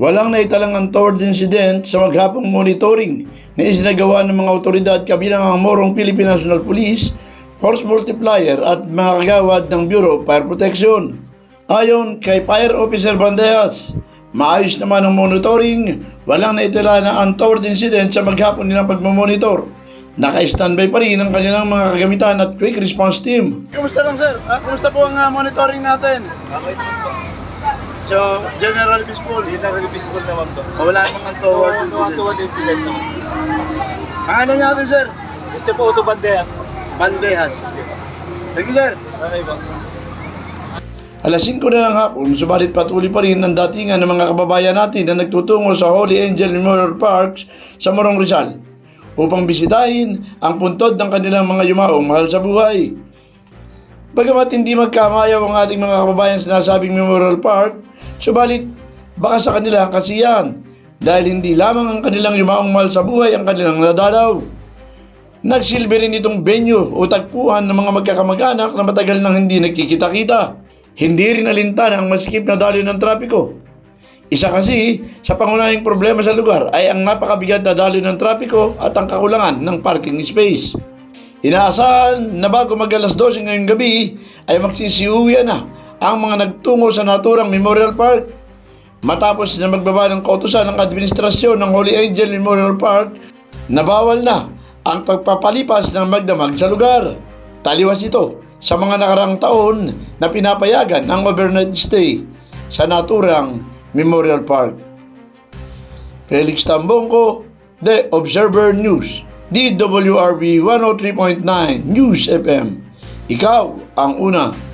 Walang naitalang untoward incident sa maghapong monitoring na isinagawa ng mga otoridad kabilang ang Morong Philippine National Police, Force Multiplier at mga kagawad ng Bureau of Fire Protection. Ayon kay Fire Officer Bandejas, maayos naman ang monitoring, walang naitala na untoward incident sa maghapon nilang pagmamonitor. Naka-standby pa rin ang kanilang mga kagamitan at quick response team. Kumusta lang sir? Ah, kumusta po ang monitoring natin? Okay. So, General Bispol, General peaceful naman po. wala namang untoward Tuwa incident. din sila ito. Ang ano natin sir? Gusto po ito bandeas po. Bandehas. Thank you sir. Okay po. Alas 5 na ng hapon, subalit patuloy pa rin ang datingan ng mga kababayan natin na nagtutungo sa Holy Angel Memorial Parks sa Morong Rizal upang bisitahin ang puntod ng kanilang mga yumaong mahal sa buhay. Bagamat hindi magkamayaw ang ating mga kababayan sa nasabing Memorial Park, subalit baka sa kanila ang kasiyahan dahil hindi lamang ang kanilang yumaong mahal sa buhay ang kanilang nadalaw. Nagsilbi rin itong venue o tagpuan ng mga magkakamag-anak na matagal nang hindi nagkikita-kita. Hindi rin alintana ang masikip na daloy ng trapiko. Isa kasi sa pangunahing problema sa lugar ay ang napakabigat na daloy ng trapiko at ang kakulangan ng parking space. Inaasahan na bago mag alas 12 ngayong gabi ay magsisiuwi na ang mga nagtungo sa naturang Memorial Park. Matapos na magbaba ng kautusan ng administrasyon ng Holy Angel Memorial Park na bawal na ang pagpapalipas ng magdamag sa lugar. Taliwas ito sa mga nakarang taon na pinapayagan ang overnight stay sa naturang Memorial Park. Felix Tambongko, The Observer News, DWRB 103.9 News FM. Ikaw ang una.